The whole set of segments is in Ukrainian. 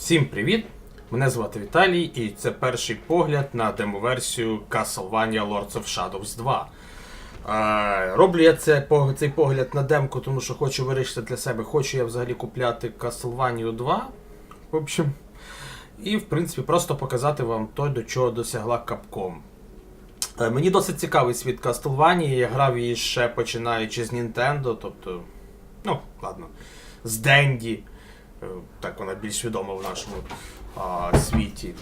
Всім привіт! Мене звати Віталій, і це перший погляд на демоверсію Castlevania Lords of Shadows 2. Е, роблю я це, цей погляд на демку, тому що хочу вирішити для себе, хочу я взагалі купляти Castlevania 2. В общем, і в принципі просто показати вам то, до чого досягла Capcom. Е, Мені досить цікавий світ Castlevania, я грав її ще починаючи з Nintendo, тобто, ну, ладно, з Денді. Е, Так вона більш відома в нашому а, світі.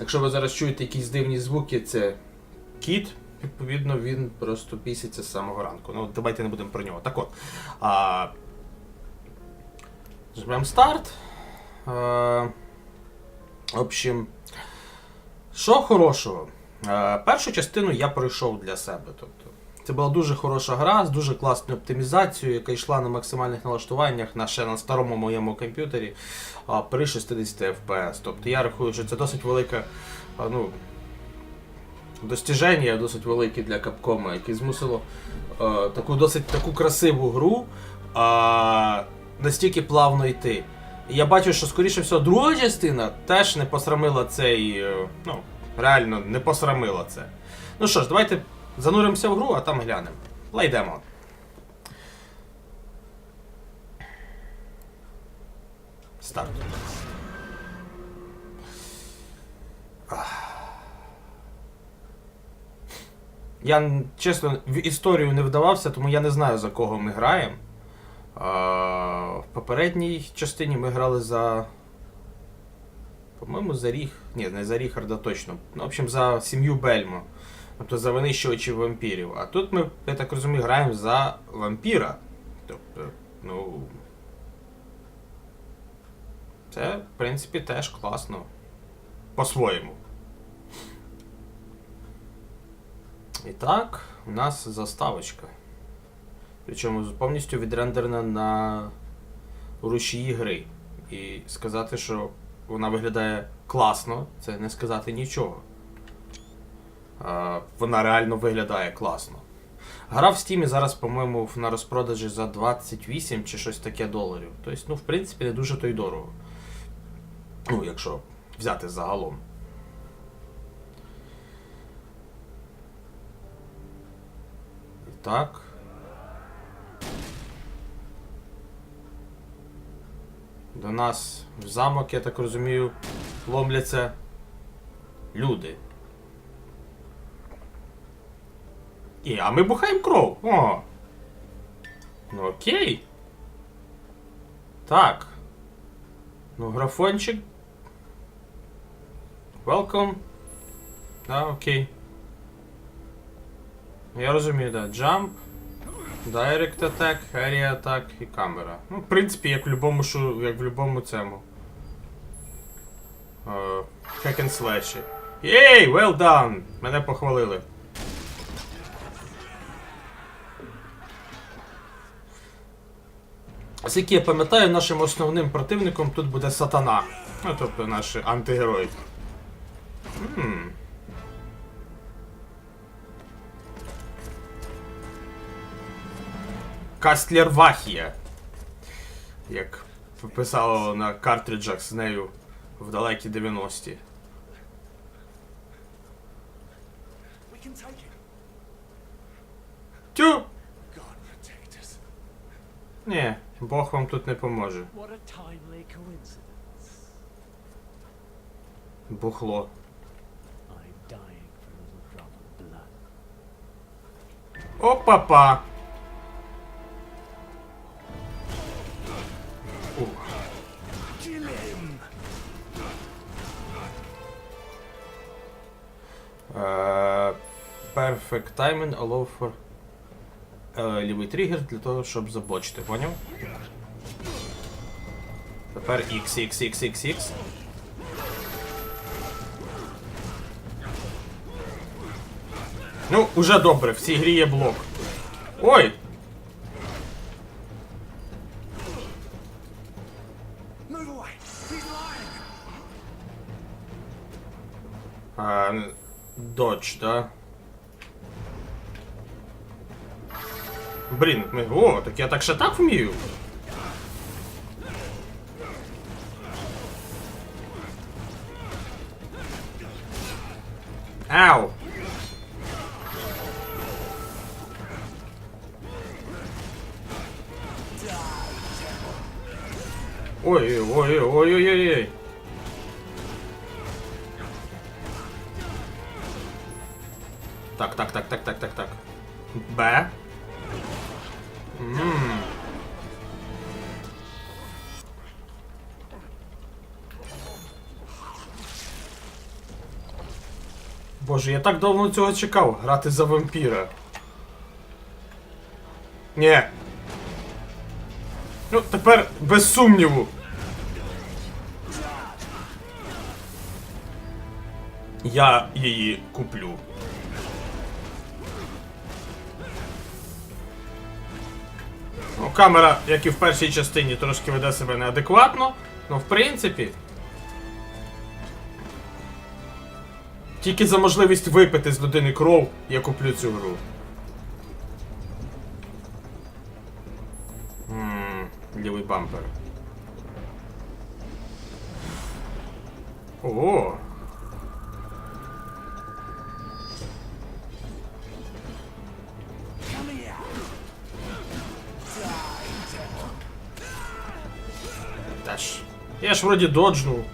Якщо ви зараз чуєте якісь дивні звуки, це кіт. Відповідно, він просто піситься з самого ранку. Ну, давайте не будемо про нього. Так от. А, Жмемо старт. А, в общем, що хорошого? Е, першу частину я пройшов для себе. Тобто, це була дуже хороша гра з дуже класною оптимізацією, яка йшла на максимальних налаштуваннях на ще на старому моєму комп'ютері при 60 FPS. Тобто я рахую, що це досить велике а, ну, достіження, досить велике для Capcom, яке змусило е, таку досить таку красиву гру а, настільки плавно йти. Я бачу, що скоріше всього друга частина теж не посрамила цей. е, Ну, реально не посрамила це. Ну що ж, давайте зануримося в гру, а там глянемо. Лайдемо. Старт. Я чесно в історію не вдавався, тому я не знаю за кого ми граємо. В попередній частині ми грали за. По-моєму, за Ріх. Ні, не за Ріхарда точно. Ну, в общем, за сім'ю Бельмо. Тобто за винищувачів вампірів. А тут ми, я так розумію, граємо за вампіра. Тобто, ну. Це, в принципі, теж класно. По-своєму. І так, у нас заставочка. Причому повністю відрендерена на рушії гри. І сказати, що вона виглядає класно, це не сказати нічого. А, вона реально виглядає класно. Гра в Стімі зараз, по-моєму, на розпродажі за 28 чи щось таке доларів. Тобто, ну, в принципі, не дуже то й дорого. Ну, якщо взяти загалом. І так. До нас в замок, я так розумію, ломляться люди. І, а ми бухаємо кров. О. Ну окей. Так. Ну, графончик. Welcome. Да, окей. Я розумію, да. Jump. Direct Attack, Area Attack і камера. Ну, в принципі, як в любому шу, як в любому цьому. Е, Hack and slash. Єй, well done! Мене похвалили. Оскільки я пам'ятаю, нашим основним противником тут буде сатана. Ну, тобто наш антигерой. М. Кастлер Вахія. Як писало на картриджах з нею в далекі 90-ті. We can take it. Тю! Ні, Бог вам тут не поможе. Бухло. Опа-па! Е, Perfect timing allow for е, лівий тригер для того, щоб заблочити, поняв? Тепер X, X, X, X, X. Ну, уже добре, в цій грі є блок. Ой! Додж, да? Блін, ми... о, так я так ще так вмію. Ау! Ой-ой-ой-ой-ой-ой-ой! Боже, я так давно цього чекав, грати за вампіра. Ні. Ну, тепер без сумніву. Я її куплю. Ну, камера, як і в першій частині, трошки веде себе неадекватно, але в принципі. Тільки за можливість випити з людини кров я куплю цю гру. Ммм, лівий бампер. О. Я ж вроді доджнув.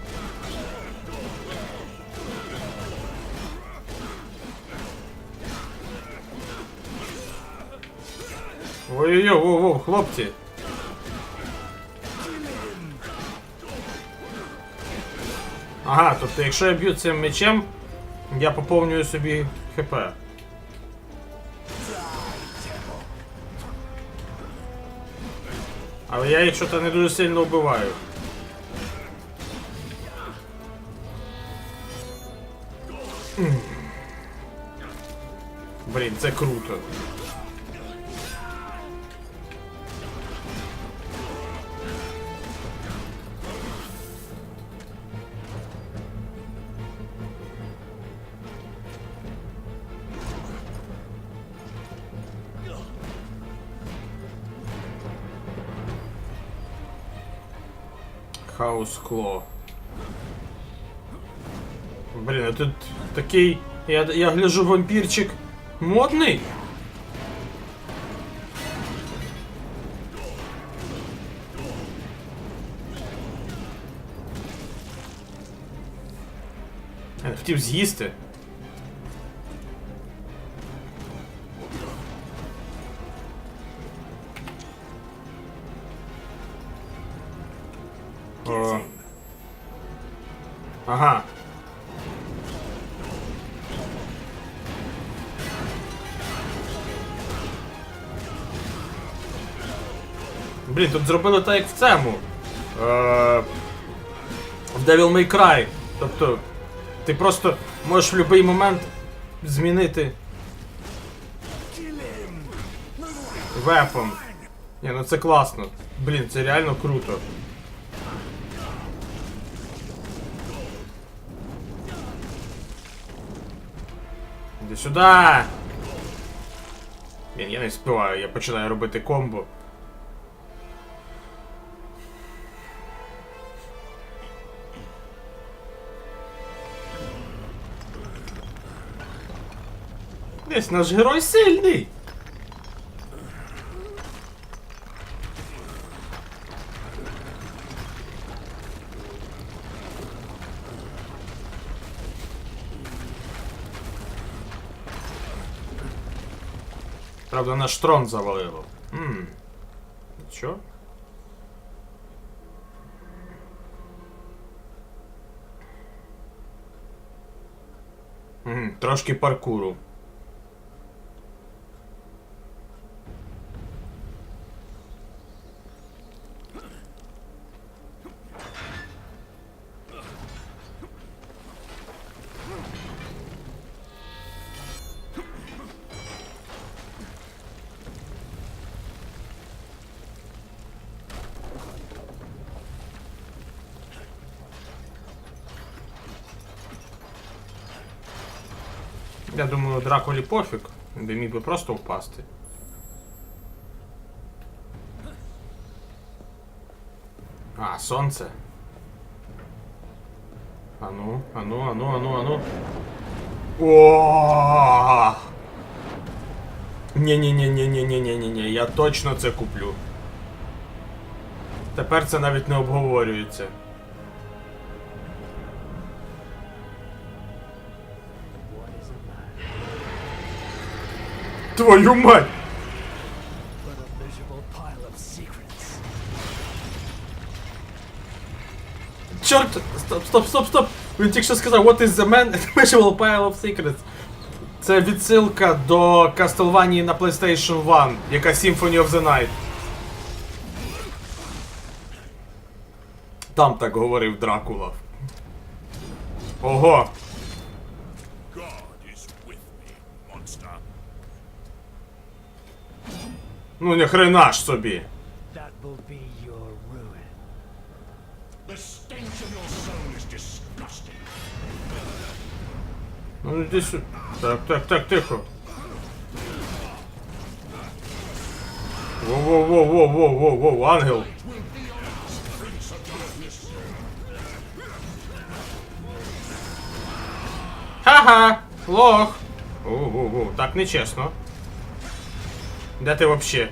Хлопці. Ага, тобто якщо я б'ю цим мечем, я поповнюю собі ХП. Але я їх що-то не дуже сильно вбиваю. Блін, це круто. Хаус скло. Блін, а тут такий. Я, я гляжу вампірчик модний. Я хотів з'їсти. О. Ага. Блін, тут зробили так, як в цьому. Е, в Devil May Cry. Тобто, ти просто можеш в будь-який момент змінити. Вепон. Ні, ну це класно. Блін, це реально круто. Сюди! Блін, я не співаю, я починаю робити комбо. Десь наш герой сильний. Правда, наш трон завалило. Ммм. Що? Мгм, Трошки паркуру. Я думаю, Дракулі пофіг, де міг би просто впасти. А, сонце. Ану, ану, ану, ану, ану. О! Ні-ні-ні-ні-ні-ні-ні-ні, я точно це куплю. Тепер це навіть не обговорюється. Твою мать! Чорт! Стоп, стоп, стоп, стоп! Він тільки що сказав, what is the man? Measurable pile of secrets. Це відсилка до Castlevania на PlayStation 1, яка Symphony of the Night. Там так говорив Дракула. Ого! Your soul is disgusting. Ну іди сюди. Так, так, так, тихо. Воу-воу-воу-воу-воу-воу, ангел. Ха-ха! Лох! Воу-воу-воу, так нечесно. Да ты вообще.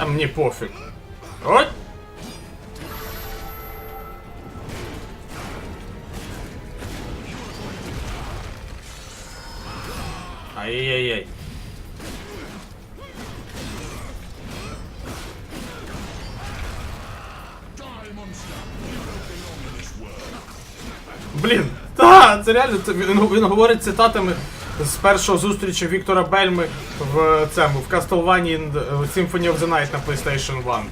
А мне пофиг. Вот. Ай-яй-яй. Блін, та, це реально, це, він, він говорить цитатами з першого зустрічі Віктора Бельми в цьому, в Castlevania е, Symphony of the Night на PlayStation 1.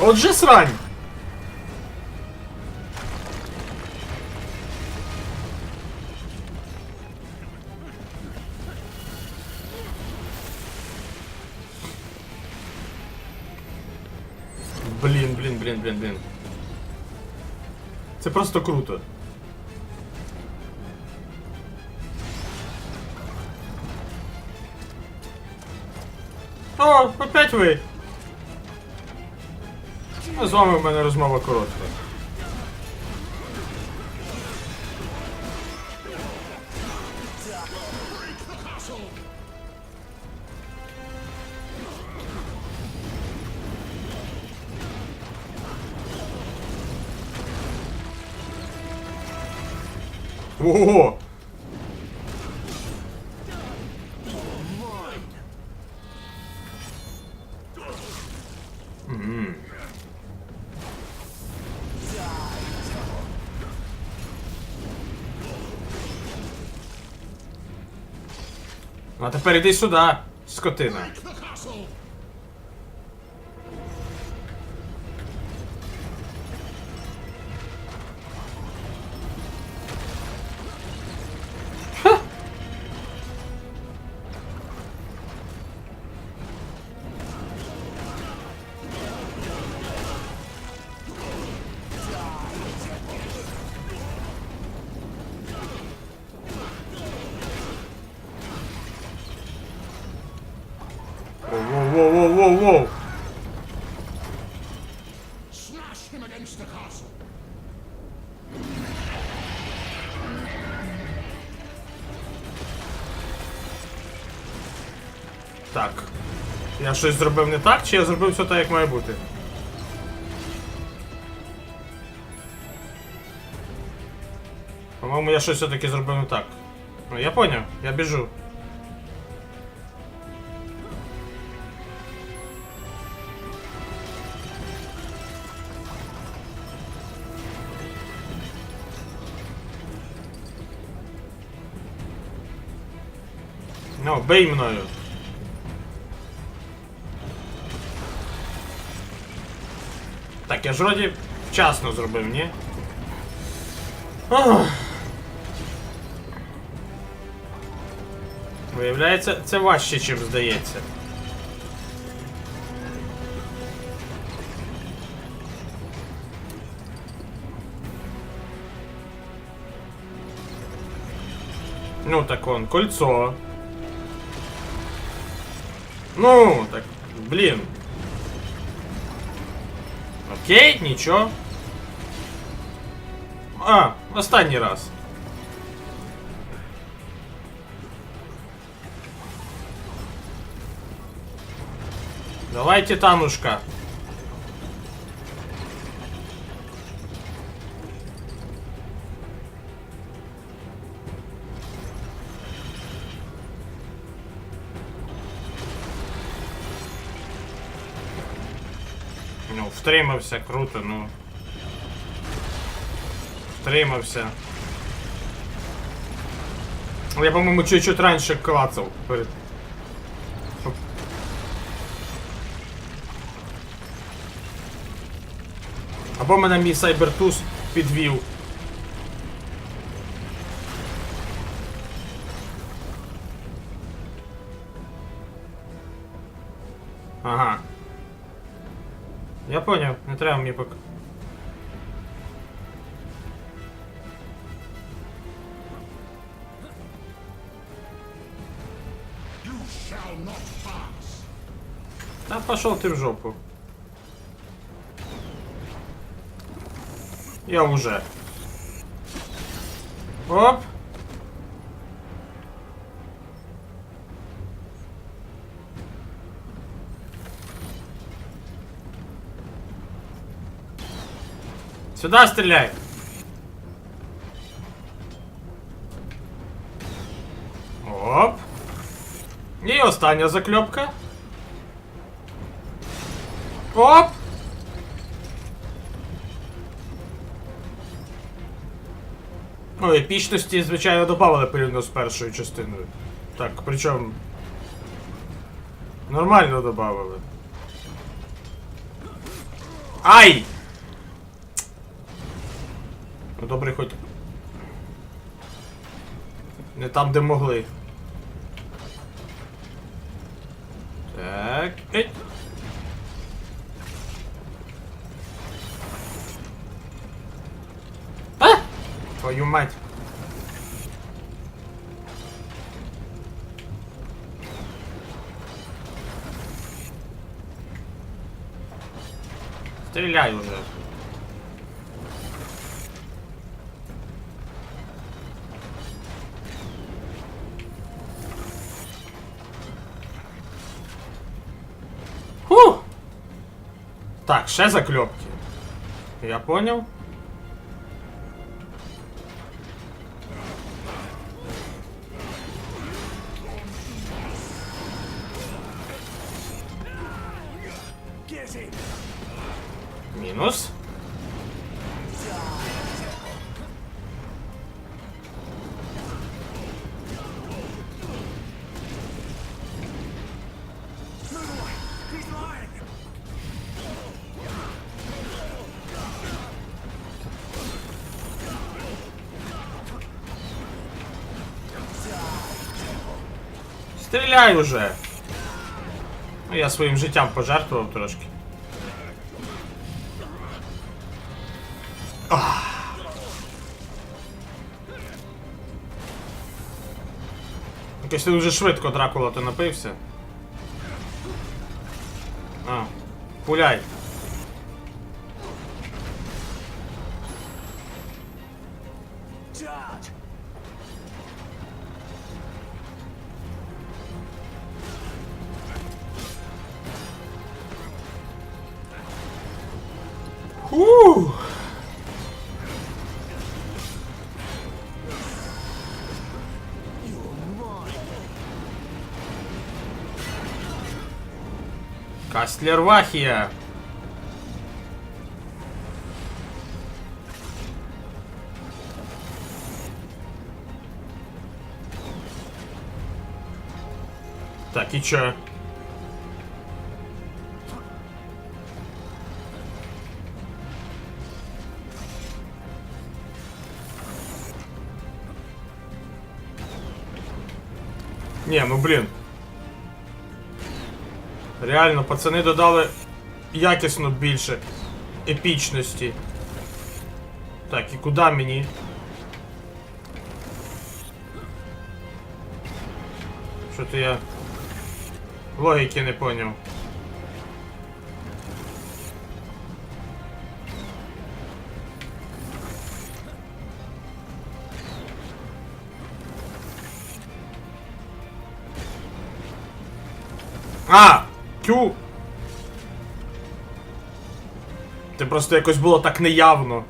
Отже срань! Блін, блін, блін, блін, блін. Це просто круто. О, опять ви! Ну, з вами в мене розмова коротка. Ого! А тепер іди сюди, скотина. Я щось зробив не так, чи я зробив все так, як має бути? По-моєму, я щось все-таки зробив не так. Ну, я поняв, я біжу. Ну, бей мною. Так, я ж вроді вчасно зробив, ні? Ох. Виявляється, це важче, чим здається. Ну так он, кольцо. Ну, так, блін. Окей, нічого. А, останній раз. Давай, Титанушка. Втримався, круто, ну. Втримався. Я, по-моєму, чуть-чуть раніше клацав перед. Або мене мій Сайбертуз підвів. Ага. Я понял, не треба мені пок... You shall not pass. Та пошел ты в жопу. Я уже. Оп. Сюда стреляй. Оп. І остання закльопка. Оп! Ну, епічності, звичайно, додавали порівняно з першою частиною. Так, причому. Нормально додавали. Ай! Ну добре, хоч. Не там, де могли. Так. Ей. А! Твою мать. Стреляй уже. Ще закльопки. Я понял. Стріляй уже! Ну, я своїм життям пожертвував трошки. Ах. Якось ти дуже швидко Дракула то напився. А, пуляй. Астлервахия. Так, и чё? Не, ну блин. Реально, пацани додали якісно більше епічності. Так, і куди мені? Що то я логіки не поняв. Просто якось було так неявно.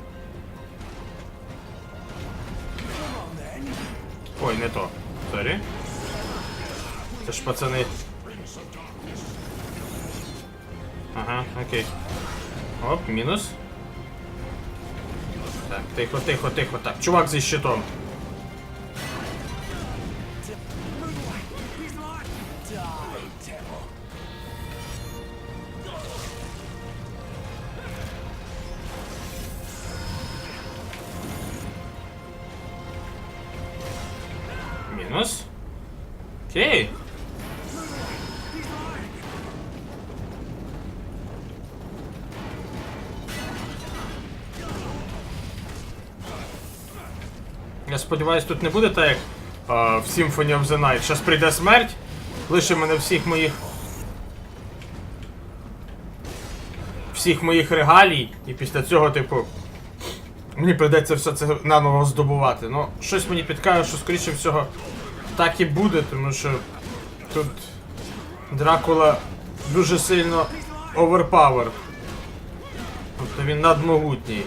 Ой, не то. Сорі. Це ж пацани. Ага, окей. Оп, мінус. Так, тихо, тихо, тихо. Так, чувак зі щитом. Мінус. Окей. Я сподіваюсь, тут не буде так, як а, в Symphony of the Night. Щас прийде смерть, лише мене всіх моїх. Всіх моїх регалій, і після цього, типу. Мені прийдеться все це наново здобувати. Ну, щось мені підкаже, що скоріше всього так і буде, тому що тут Дракула дуже сильно оверпавер. Тобто він надмогутній.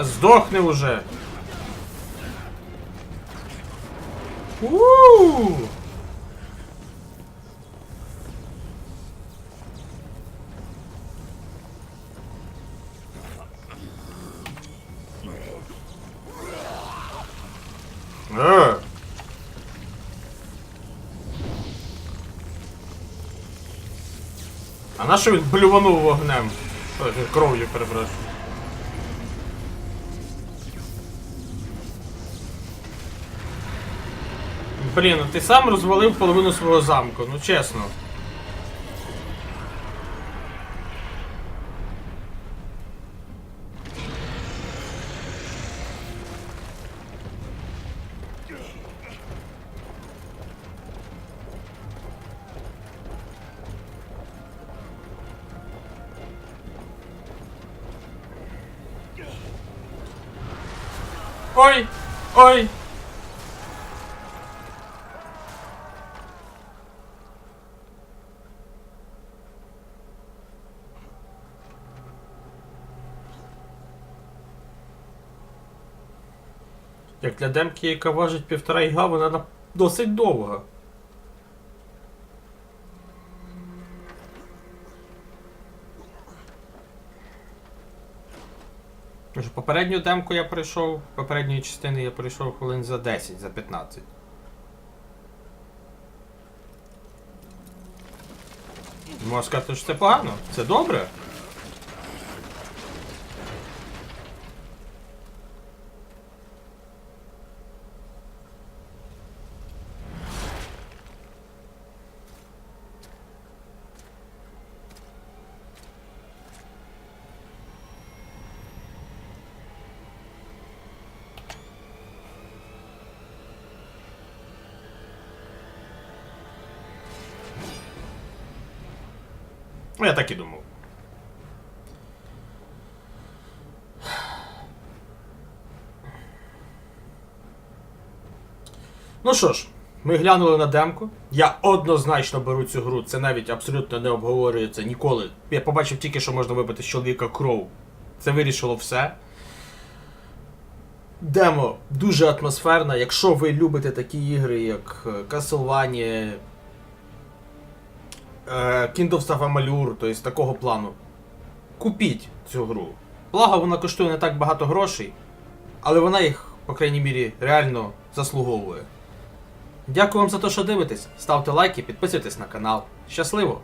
Здохни уже. у на що він блюванув вогнем? Кров'ю перепрошую. Блін, ти сам розвалив половину свого замку, ну чесно. Для демки, яка важить півтора іга, вона на- досить довга. Попередню демку я пройшов, попередньої частини я пройшов хвилин за 10, за 15. Можна сказати, що це погано. Це добре. Ну, я так і думав. Ну що ж, ми глянули на демку. Я однозначно беру цю гру, це навіть абсолютно не обговорюється ніколи. Я побачив тільки, що можна вибити з чоловіка кров. Це вирішило все. Демо дуже атмосферна. Якщо ви любите такі ігри, як е, Castlevania, е, Kingdoms of Amalur, тобто такого плану. Купіть цю гру. Благо, вона коштує не так багато грошей, але вона їх, по крайній мірі, реально заслуговує. Дякую вам за те, що дивитесь. Ставте лайки, підписуйтесь на канал. Щасливо!